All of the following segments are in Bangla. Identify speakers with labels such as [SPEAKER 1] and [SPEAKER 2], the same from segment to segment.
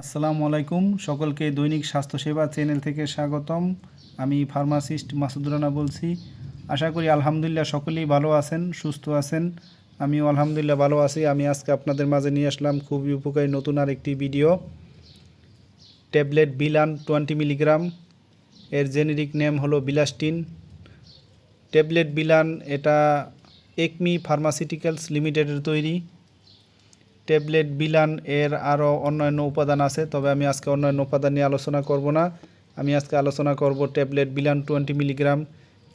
[SPEAKER 1] আসসালামু আলাইকুম। সকলকে দৈনিক স্বাস্থ্যসেবা চ্যানেল থেকে স্বাগতম। আমি ফার্মাসিস্ট মাসুদুর রানা বলছি। আশা করি আলহামদুলিল্লাহ সকলেই ভালো আছেন, সুস্থ আছেন। আমিও আলহামদুলিল্লাহ ভালো আছি। আমি আজকে আপনাদের মাঝে নিয়ে আসলাম খুবই উপকারী নতুন আর একটি video. Tablet Bilan twenty milligram. এর জেনেরিক নেম হলো বিলাস্টিন। ট্যাবলেট বিলান এটা একমি ফার্মাসিউটিক্যালস লিমিটেডের তৈরি। ট্যাবলেট, বিলান এর আরও অন্যান্য উপাদান আছে, তবে আমি আজকে অন্যান্য উপাদান নিয়ে আলোচনা করব না। আমি আজকে আলোচনা করব ট্যাবলেট, বিলান টোয়েন্টি মিলিগ্রাম,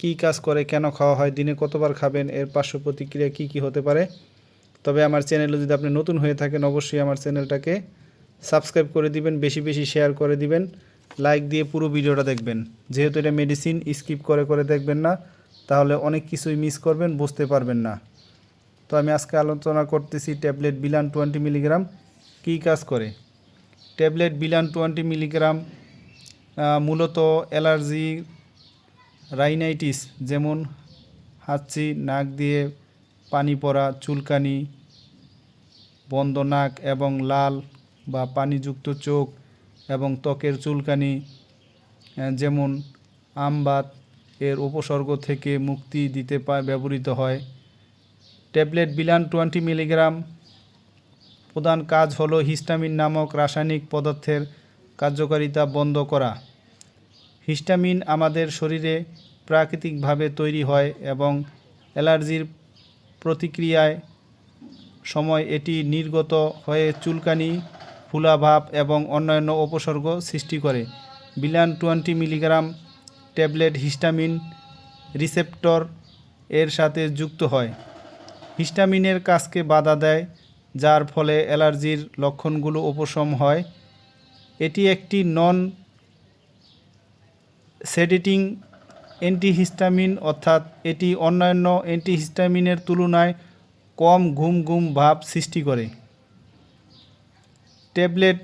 [SPEAKER 1] কী কাজ করে, কেন খাওয়া হয়, দিনে কতবার খাবেন, এর পার্শ্ব প্রতিক্রিয়া কী কী হতে পারে। তবে আমার চ্যানেলে যদি আপনি নতুন হয়ে থাকেন, অবশ্যই আমার চ্যানেলটাকে সাবস্ক্রাইব করে দিবেন, বেশি বেশি শেয়ার করে দিবেন, লাইক দিয়ে পুরো ভিডিওটা দেখবেন। যেহেতু এটা মেডিসিন স্কিপ করে করে দেখবেন না, তাহলে অনেক কিছুই মিস করবেন, বুঝতে পারবেন না। তো আমি আজকে আলোচনা করতেছি ট্যাবলেট বিলান টোয়েন্টি মিলিগ্রাম কী কাজ করে? ট্যাবলেট বিলান টোয়েন্টি মিলিগ্রাম মূলত অ্যালার্জি, রাইনাইটিস যেমন হাঁচি, নাক দিয়ে পানি পড়া, চুলকানি, বন্ধ নাক এবং লাল বা পানিযুক্ত চোখ এবং ত্বকের চুলকানি যেমন আমবাত এর উপসর্গ থেকে মুক্তি দিতে ব্যবহৃত হয়। Tablet Bilan twenty milligram. প্রধান কাজ হলো হিস্টামিন নামক রাসায়নিক পদার্থের কার্যকারিতা বন্ধ করা। হিস্টামিন আমাদের শরীরে প্রাকৃতিকভাবে তৈরি হয় এবং অ্যালার্জির প্রতিক্রিয়ায় সময় এটি নির্গত হয়ে চুলকানি, ফুলাভাব এবং অন্যান্য উপসর্গ সৃষ্টি করে। Bilan twenty milligram tablet histamine receptor এর সাথে যুক্ত হয়। হিস্টামিনের কাজকে বাধা দেয়, যার ফলে অ্যালার্জির লক্ষণগুলো উপশম হয়। এটি একটি নন সেডিটিং অ্যান্টিহিস্টামিন, অর্থাৎ এটি অন্যান্য অ্যান্টিহিস্টামিনের তুলনায় কম ঘুম ঘুম ভাব সৃষ্টি করে। ট্যাবলেট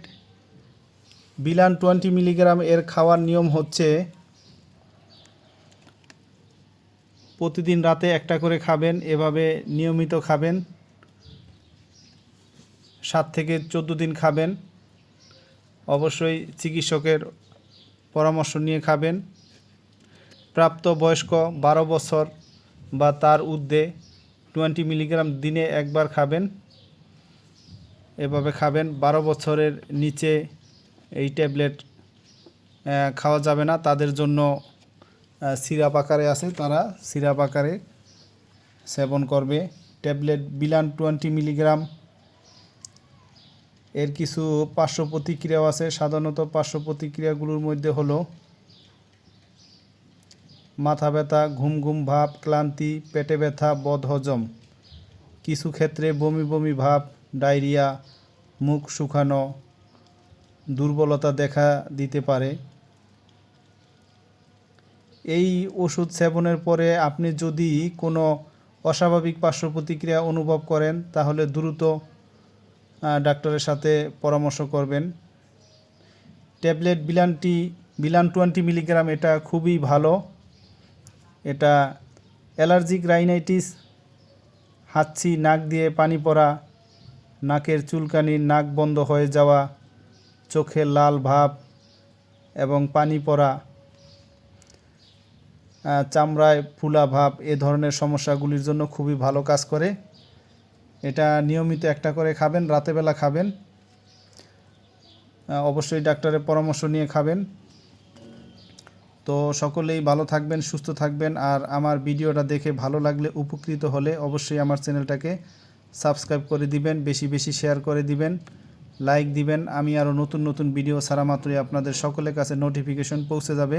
[SPEAKER 1] বিলান টোয়েন্টি মিলিগ্রাম এর খাওয়ার নিয়ম হচ্ছে প্রতিদিন রাতে একটা করে খাবেন, এভাবে নিয়মিত খাবেন। সাত থেকে চোদ্দ দিন খাবেন। অবশ্যই চিকিৎসকের পরামর্শ নিয়ে খাবেন। প্রাপ্ত বয়স্ক বারো বছর বা তার ঊর্ধ্বে টোয়েন্টি মিলিগ্রাম দিনে একবার খাবেন। এভাবে খাবেন। বারো বছরের নিচে এই ট্যাবলেট খাওয়া যাবে না। তাদের জন্য সিরাপ আকারে আছে, তারা সিরাপ আকারে সেবন করবে। Tablet Bilan twenty milligram. এর কিছু পার্শ্ব প্রতিক্রিয়াও আছে। সাধারণত পার্শ্ব প্রতিক্রিয়াগুলোর মধ্যে হলো মাথা ব্যথা, ঘুম ঘুম ভাব, ক্লান্তি, পেটে ব্যথা বদহজম কিছু ক্ষেত্রে বমি বমি ভাব, ডায়রিয়া, মুখ শুকানো, দুর্বলতা দেখা দিতে পারে। এই ওষুধ সেবনের পরে আপনি যদি কোনো অস্বাভাবিক পার্শ্ব প্রতিক্রিয়া অনুভব করেন, তাহলে দ্রুত ডাক্তারের সাথে পরামর্শ করবেন। ট্যাবলেট বিলানটি বিলান টোয়েন্টি মিলিগ্রাম, এটা খুবই ভালো। এটা অ্যালার্জিক রাইনাইটিস, হাঁচি, নাক দিয়ে পানি পড়া, নাকের চুলকানি, নাক বন্ধ হয়ে যাওয়া, চোখে লাল ভাব এবং পানি পড়া। চামড়ায় ফুলা ভাব, এ ধরনের সমস্যাগুলির জন্য খুবই ভালো কাজ করে। এটা নিয়মিত একটা করে খাবেন রাতেবেলা খাবেন। অবশ্যই ডাক্তারের পরামর্শ নিয়ে খাবেন। তো সকলেই ভালো থাকবেন, সুস্থ থাকবেন। আর আমার ভিডিওটা দেখে ভালো লাগলে, উপকৃত হলে অবশ্যই আমার চ্যানেলটাকে সাবস্ক্রাইব করে দিবেন, বেশি বেশি শেয়ার করে দিবেন, লাইক দিবেন। আমি আরও নতুন নতুন ভিডিও ছাড়া মাত্রই আপনাদের সকলের কাছে নোটিফিকেশন পৌঁছে যাবে।